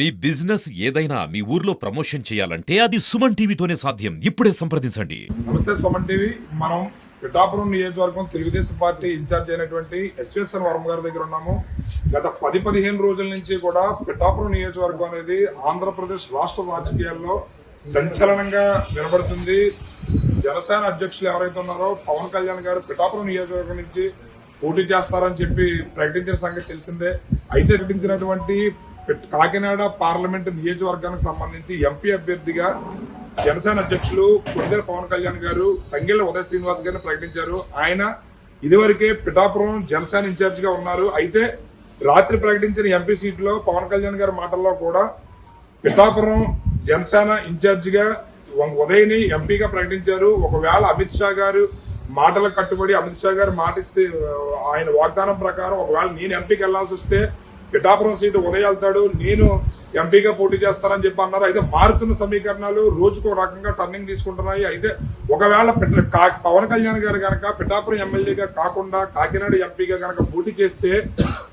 మీ business ఏదైనా మీ ఊర్లో promotion చేయాలంటే అది సుమన్ టీవీతోనే సాధ్యం. ఇప్పుడే సంప్రదించండి. నమస్తే సుమన్ టీవీ. మనం పిఠాపురం నియోజకవర్గం తెలుగుదేశం పార్టీ ఇన్ఛార్జ్ అయినటువంటి ఎస్విఎస్ఎన్ వర్మ గారి దగ్గర ఉన్నాము. గత పది పదిహేను రోజుల నుంచి కూడా పిఠాపురం నియోజకవర్గం అనేది ఆంధ్రప్రదేశ్ రాష్ట్ర రాజకీయాల్లో సంచలనంగా వినబడుతుంది. జనసేన అధ్యక్షులు ఎవరైతే ఉన్నారో పవన్ కళ్యాణ్ గారు పిఠాపురం నియోజకవర్గం నుంచి పోటీ చేస్తారని చెప్పి ప్రకటించిన సంగతి తెలిసిందే. అయితే ప్రకటించినటువంటి కాకినాడ పార్లమెంటు నియోజకవర్గానికి సంబంధించి ఎంపీ అభ్యర్థిగా జనసేన అధ్యక్షులు కొద్దిల పవన్ కళ్యాణ్ గారు తంగిళ్ళ ఉదయ శ్రీనివాస్ గారిని ప్రకటించారు. ఆయన ఇదివరకే పిఠాపురం జనసేన ఇన్ఛార్జ్గా ఉన్నారు. అయితే రాత్రి ప్రకటించిన ఎంపీ సీట్లో పవన్ కళ్యాణ్ గారి మాటల్లో కూడా పిఠాపురం జనసేన ఇన్ఛార్జ్గా ఉదయని ఎంపీగా ప్రకటించారు. ఒకవేళ అమిత్ షా గారు మాటలకు కట్టుబడి అమిత్ షా గారు మాట ఇస్తే ఆయన వాగ్దానం ప్రకారం ఒకవేళ నేను ఎంపీకి వెళ్ళాల్సి వస్తే పిఠాపురం సీటు ఉదయ్ నేను ఎంపీగా పోటీ చేస్తానని చెప్పి అన్నారు. అయితే మారుతున్న సమీకరణాలు రోజుకో రకంగా టర్నింగ్ తీసుకుంటున్నాయి. అయితే ఒకవేళ కా- పవన్ కళ్యాణ్ గారు కనుక పిఠాపురం ఎమ్మెల్యేగా కాకుండా కాకినాడ ఎంపీగా కనుక పోటీ చేస్తే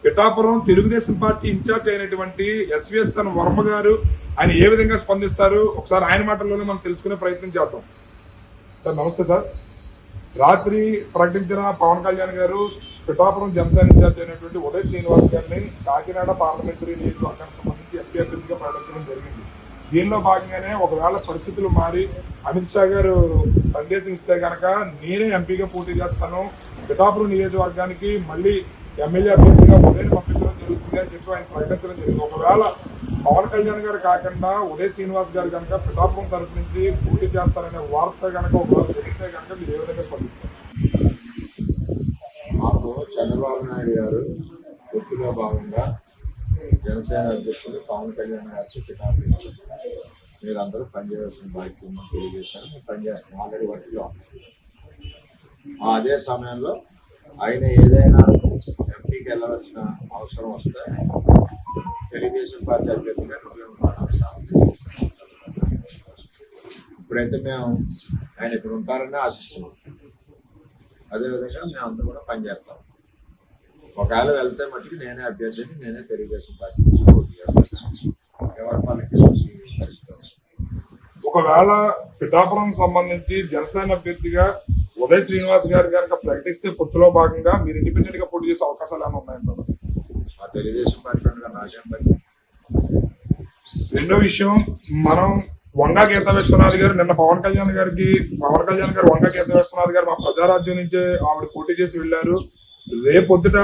పిఠాపురం తెలుగుదేశం పార్టీ ఇన్ఛార్జ్ అయినటువంటి ఎస్విఎస్ఎన్ వర్మ గారు ఆయన ఏ విధంగా స్పందిస్తారు? ఒకసారి ఆయన మాటల్లోనే మనం తెలుసుకునే ప్రయత్నం చేద్దాం. సార్ నమస్తే సార్. రాత్రి ప్రకటించిన పవన్ కళ్యాణ్ గారు పిఠాపురం జనసేన ఇన్ఛార్జ్ అయినటువంటి ఉదయ్ శ్రీనివాస్ గారిని కాకినాడ పార్లమెంటరీ నియోజకవర్గానికి సంబంధించి ఎంపీ అభ్యర్థిగా ప్రకటించడం జరిగింది. దీనిలో భాగంగానే ఒకవేళ పరిస్థితులు మారి అమిత్ షా గారు సందేశం ఇస్తే కనుక నేనే ఎంపీగా పోటీ చేస్తాను. పిఠాపురం నియోజకవర్గానికి మళ్ళీ ఎమ్మెల్యే అభ్యర్థిగా ఉదయం పంపించడం జరుగుతుంది అని చెప్పి ఆయన ప్రకటించడం జరిగింది. ఒకవేళ పవన్ కళ్యాణ్ గారు కాకుండా ఉదయ్ శ్రీనివాస్ గారు కనుక పిఠాపురం తరఫు నుంచి పోటీ చేస్తారనే వార్త కనుక ఒకవేళ జరిగితే కనుక మీరు ఏ విధంగా స్పందిస్తారు? మాకు చంద్రబాబు నాయుడు గారు గుర్తులో భాగంగా జనసేన అధ్యక్షుడు పవన్ కళ్యాణ్ గారికి చికాకు ఇచ్చారు మీరందరూ పనిచేయాల్సిన బాధ్యత ఉందని తెలియజేశారు. మేము పనిచేస్తాం ఆల్రెడీ వర్క్లో అదే సమయంలో ఆయన ఏదైనా ఎంపీకి వెళ్ళవలసిన అవసరం వస్తే తెలుగుదేశం పార్టీ అభ్యర్థిగా ఇప్పుడైతే మేము ఆయన ఇక్కడ ఉంటారని ఆశిస్తున్నాం. అదేవిధంగా మేమంతా కూడా పనిచేస్తాం ఒకవేళ వెళ్తే మట్టుకు నేనే అభ్యర్థిని నేనే తెలుగుదేశం పార్టీ నుంచి పోటీ చేస్తాను. ఎవరి చూసి ఒకవేళ పిఠాపురం సంబంధించి జనసేన అభ్యర్థిగా ఉదయ్ శ్రీనివాస్ గారు కనుక ప్రకటిస్తే పొత్తులో భాగంగా మీరు ఇండిపెండెంట్గా పోటీ చేసే అవకాశాలు ఏమైనా ఉన్నాయంటారు తెలుగుదేశం పార్టీ నాకేం పని రెండో విషయం మనం వంగా గీత విశ్వనాథ్ గారు నిన్న పవన్ కళ్యాణ్ గారికి పవన్ కళ్యాణ్ గారు వంగా గీత విశ్వనాథ్ గారు మా ప్రజారాజ్యం నుంచే ఆవిడ పోటీ చేసి వెళ్ళారు. రేపొద్దుట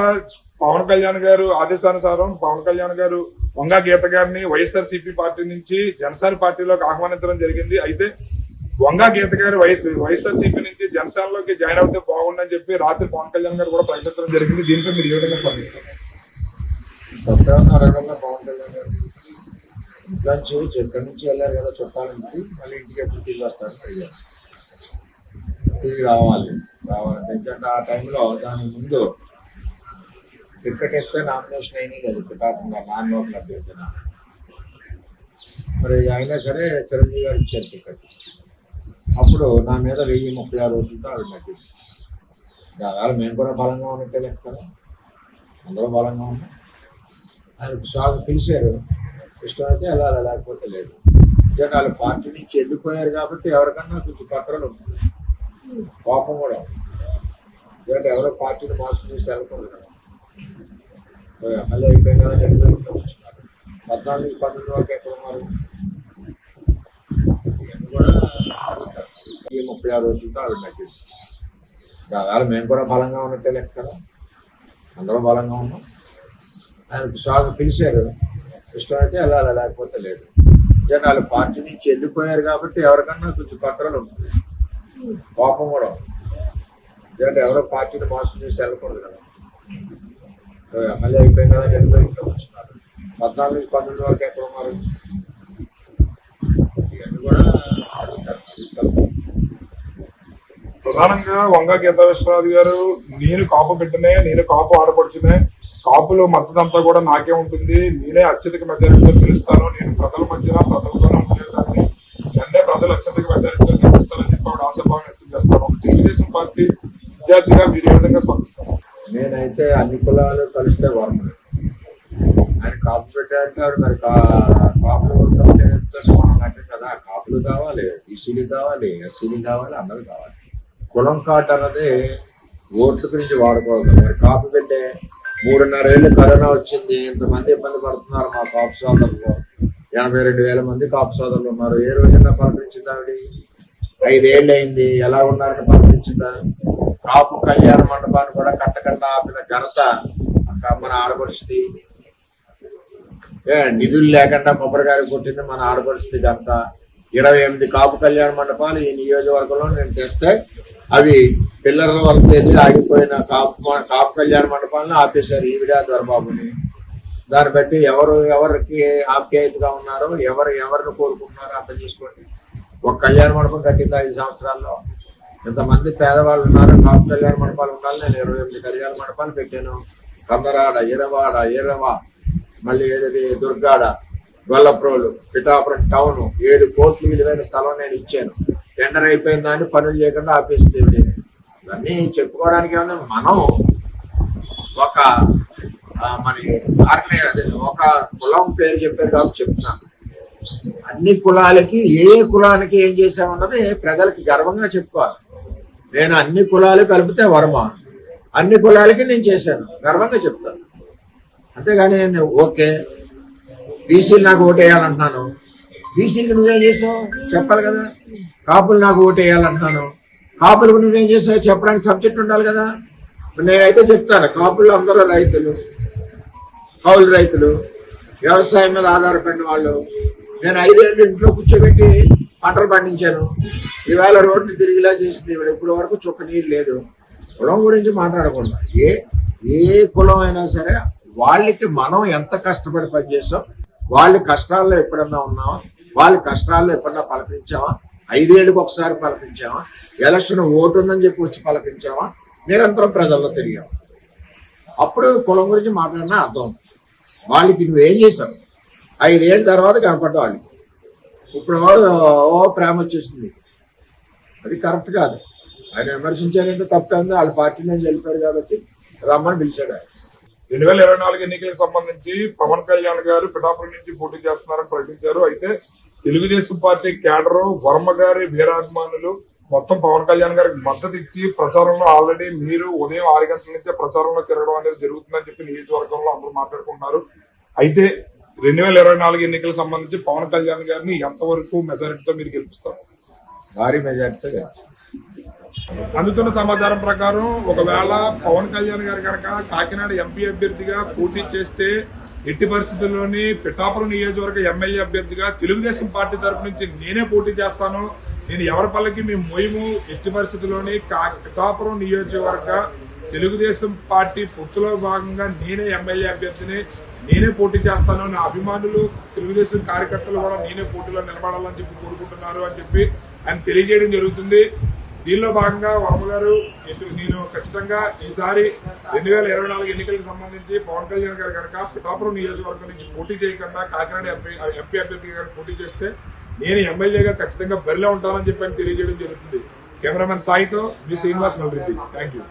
పవన్ కళ్యాణ్ గారు ఆదేశానుసారం పవన్ కళ్యాణ్ గారు వంగా గీత గారిని వైఎస్ఆర్ సిపి పార్టీ నుంచి జనసేన పార్టీలోకి ఆహ్వానించడం జరిగింది. అయితే వంగా గీత గారు వైఎస్ వైఎస్ఆర్ సిపి నుంచి జనసేనలోకి జాయిన్ అవుతే బాగుండని చెప్పి రాత్రి పవన్ కళ్యాణ్ గారు కూడా ప్రకటించడం జరిగింది. దీనిపై మీరు ఏ విధంగా స్పందిస్తారు? పవన్ కళ్యాణ్ గారు. ఇంట్లో నుంచి ఇక్కడి నుంచి వెళ్ళారు కదా చుట్టాలంటే మళ్ళీ ఇంటికి ఎప్పుడు తిరిగి వస్తారని అడిగారు. తిరిగి రావాలి. రావాలంటే ఎందుకంటే ఆ టైంలో దాని ముందు టికెట్ వేస్తే నామినేషన్ అయినాయి కదా. కాకుండా నాన్ లోకల్ అభ్యర్థిన మరి అయినా సరే చిరంజీవి గారు ఇచ్చారు టికెట్ అప్పుడు నా మీద వెయ్యి ముప్పై ఆరు రోజులతో ఆవిడ నటింది దాదాపు మేము కూడా బలంగా ఉన్నట్టే లెక్క కదా. అందరూ బలంగా ఉన్నాం ఆయన సాగు పిలిచారు. ఇష్టమైతే వెళ్ళాలి లేకపోతే లేదు. జనాలు వాళ్ళు పార్టీ నుంచి వెళ్ళిపోయారు కాబట్టి ఎవరికన్నా కొంచెం కట్టడం ఉంటుంది. కోపం కూడా ఎందుకంటే ఎవరో పార్టీని మోసం చేసి వెళ్ళకూడదు ఎమ్మెల్యే అయిపోయిన ఎమ్మెల్యే వచ్చినారు పద్నాలుగు పన్నెండు వరకు ఎక్కడ ఉన్నారు? కూడా ఈ ముప్పై ఆరు రోజులతో ఆవిడ నగ్గింది దాదాపు మేము కూడా బలంగా ఉన్నట్టే లెక్క కదా. అందరూ బలంగా ఉన్నాం. ఆయన సాగు పిలిచారు ఇష్టం అయితే వెళ్ళాలి లేకపోతే లేదు. జనాలు పార్టీ నుంచి వెళ్ళిపోయారు కాబట్టి ఎవరికన్నా కొంచెం కంట్రోల్ ఉంటుంది. కోపం కూడా ఎందుకంటే ఎవరో పార్టీని మోసం చేసి వెళ్ళకూడదు కదా. ఎమ్మెల్యే అయిపోయిన కదా వెళ్ళిపోయి ఇంట్లో వచ్చినారు పద్నాలుగు నుంచి పన్నెండు వరకు ఎక్కడ ఉన్నారు? ఇవన్నీ కూడా ప్రధానంగా వంగ గీతా విశ్వనాథ్ గారు నేను కాపు బిడ్డనే నేను కాపు ఆడపడుచునే కాపులో మద్దతంతా కూడా నాకే ఉంటుంది. నేనే అత్యధిక మెజారిటీతో గెలుస్తాను నేను ప్రజల మధ్యన ప్రజలతోనే ఉండేదాన్ని నన్నే ప్రజలు అత్యధిక మెజారిటీతో గెలుస్తానని చెప్పి ఆవిడ ఆశాభావం వ్యక్తం చేస్తాను ఒక తెలుగుదేశం పార్టీ విద్యార్థిగా మీరు ఏ విధంగా స్పందిస్తాను నేనైతే అన్ని కులాలు కలిస్తే వర్మ. ఆయన కాపు పెట్టారంటే ఆవిడ మరి కా- కాపులు మనం కదా కాపులు కావాలి ఈసీలు కావాలి ఎస్సీలు కావాలి అందరూ కావాలి. కులం కాట్ అన్నది ఓట్ల గురించి వాడుకోవాలి మరి కాపు పెట్టే మూడున్నర ఏళ్ళు కరోనా వచ్చింది. ఇంతమంది ఇబ్బంది పడుతున్నారు మా కాపు సోదరులు. ఎనభై రెండు వేల మంది కాపు సోదరులు ఉన్నారు. ఏ రోజున పలకరించింది ఆవిడ ఐదేళ్ళు అయింది. ఎలా ఉన్నారని పలకరించిందా కాపు కళ్యాణ మండపాన్ని కూడా కట్టకుండా ఆపిన ఘనత మన ఆడపడుస్తుంది ఏ నిధులు లేకుండా కొబ్బరికాయ కొట్టింది మన ఆడపడుస్తుంది ఘనత. ఇరవై ఎనిమిది కాపు కళ్యాణ మండపాలు ఈ నియోజకవర్గంలో నేను తెస్తే అవి పిల్లల వరకు వెళ్ళి ఆగిపోయిన కాపు కాపు కళ్యాణ మండపాలను ఆపేశారు ఈవిడ దొరబాబుని దాన్ని బట్టి ఎవరు ఎవరికి ఆప్యాయతగా ఉన్నారో ఎవరు ఎవరిని కోరుకుంటున్నారో అర్థం చేసుకోండి. ఒక కళ్యాణ మండపం కట్టింది ఐదు సంవత్సరాల్లో. ఎంతమంది పేదవాళ్ళు ఉన్నారు కాపు కళ్యాణ మండపాలు ఉండాలి నేను ఇరవై ఎనిమిది కళ్యాణ మండపాలు పెట్టాను. కందరాడ ఈరవాడ ఈరవ మళ్ళీ ఏదది దుర్గాడ గొల్లప్రోలు పిఠాపురం టౌన్ ఏడు కోట్లు విలువైన స్థలం నేను ఇచ్చాను. టెండర్ అయిపోయిన దాన్ని పనులు చేయకుండా ఆఫీస్ ఈవిడ. ఇవన్నీ చెప్పుకోవడానికి ఏమన్నా మనం ఒక మరి ఆర్గనై అదే ఒక కులం పేరు చెప్పారు కాబట్టి చెప్తున్నాను. అన్ని కులాలకి ఏ కులానికి ఏం చేసామన్నది ప్రజలకి గర్వంగా చెప్పుకోవాలి. నేను అన్ని కులాలు కలిపితే వర్మ. అన్ని కులాలకి నేను చేశాను. గర్వంగా చెప్తాను. అంతేగాని నేను ఓకే. బీసీలు నాకు ఓటేయాలంటున్నాను. బీసీకి నువ్వేం చేసావు? చెప్పాలి కదా. కాపులు నాకు ఓటేయాలంటున్నాను. కాపులకు నువ్వేం చేసావు? చెప్పడానికి సబ్జెక్ట్ ఉండాలి కదా. నేనైతే చెప్తాను కాపులు అందరూ రైతులు కౌలు రైతులు వ్యవసాయం మీద ఆధారపడిన వాళ్ళు. నేను ఐదేళ్ళు ఇంట్లో కూర్చోబెట్టి పంటలు పండించాను. ఈవేళ రోడ్లు తిరిగిలా చేసింది ఇప్పుడు ఇప్పటి వరకు చుక్క నీరు లేదు. కులం గురించి మాట్లాడకుండా ఏ ఏ కులం అయినా సరే వాళ్ళకి మనం ఎంత కష్టపడి పనిచేసాం వాళ్ళ కష్టాల్లో ఎప్పుడన్నా ఉన్నామా వాళ్ళ కష్టాల్లో ఎప్పుడన్నా పలకరించామా ఐదేళ్ళకి ఒకసారి పలకరించామా ఎలక్షన్ ఓటు ఉందని చెప్పి వచ్చి పలకరించామా నిరంతరం ప్రజల్లో తిరిగాము అప్పుడు కులం గురించి మాట్లాడినా అర్థం వాళ్ళకి నువ్వేం చేశావు? ఐదేళ్ళ తర్వాత కనపడ్డ వాళ్ళకి. ఇప్పుడు ఓ- ప్రేమ వచ్చేసింది. అది కరెక్ట్ కాదు. ఆయన విమర్శించారంటే తప్పే ఉంది వాళ్ళ పార్టీ నుంచి వెళ్ళిపోయారు కాబట్టి రమ్మని పిలిచాడు ఆయన. రెండు వేల ఇరవై నాలుగు ఎన్నికలకు సంబంధించి పవన్ కళ్యాణ్ గారు పిఠాపురం నుంచి పోటీ చేస్తున్నారని ప్రకటించారు. అయితే తెలుగుదేశం పార్టీ క్యాడరు వర్మ గారి వీరాభిమానులు మొత్తం పవన్ కళ్యాణ్ గారికి మద్దతు ఇచ్చి ప్రచారంలో ఆల్రెడీ మీరు ఉదయం ఆరు గంటల నుంచే ప్రచారంలో తిరగడం అనేది జరుగుతుందని చెప్పి నియోజకవర్గంలో అందరూ మాట్లాడుకుంటున్నారు. అయితే రెండు వేల ఇరవై నాలుగు ఎన్నికలకు సంబంధించి పవన్ కళ్యాణ్ గారిని ఎంతవరకు మెజారిటీతో మీరు గెలిపిస్తారు? భారీ మెజార్టీతో. అందుతున్న సమాచారం ప్రకారం ఒకవేళ పవన్ కళ్యాణ్ గారు కనుక కాకినాడ ఎంపీ అభ్యర్థిగా పోటీ చేస్తే ఎట్టి పరిస్థితుల్లోని పిఠాపురం నియోజకవర్గ ఎమ్మెల్యే అభ్యర్థిగా తెలుగుదేశం పార్టీ తరపు నుంచి నేనే పోటీ చేస్తాను. నేను ఎవరి పల్లకి మేము మోయము ఎట్టి పరిస్థితుల్లోని కా- నియోజకవర్గ తెలుగుదేశం పార్టీ పొత్తులో భాగంగా నేనే ఎమ్మెల్యే అభ్యర్థిని నేనే పోటీ చేస్తాను నా అభిమానులు తెలుగుదేశం కార్యకర్తలు కూడా నేనే పోటీలో నిలబడాలని చెప్పి కోరుకుంటున్నారు అని చెప్పి ఆయన తెలియజేయడం జరుగుతుంది. దీనిలో భాగంగా వర్మ గారు నేను ఖచ్చితంగా ఈసారి రెండు వేల ఇరవై నాలుగు ఎన్నికలకు సంబంధించి పవన్ కళ్యాణ్ గారు కనుక పిఠాపురం నియోజకవర్గం నుంచి పోటీ చేయకుండా కాకినాడ ఎంపీ ఎంపీ అభ్యర్థి గారు పోటీ చేస్తే నేను ఎమ్మెల్యేగా ఖచ్చితంగా బరిలో ఉంటానని చెప్పి తెలియజేయడం జరుగుతుంది. కెమెరామెన్ సాయితో మీ శ్రీనివాస్ మల్రెడ్డి. Thank you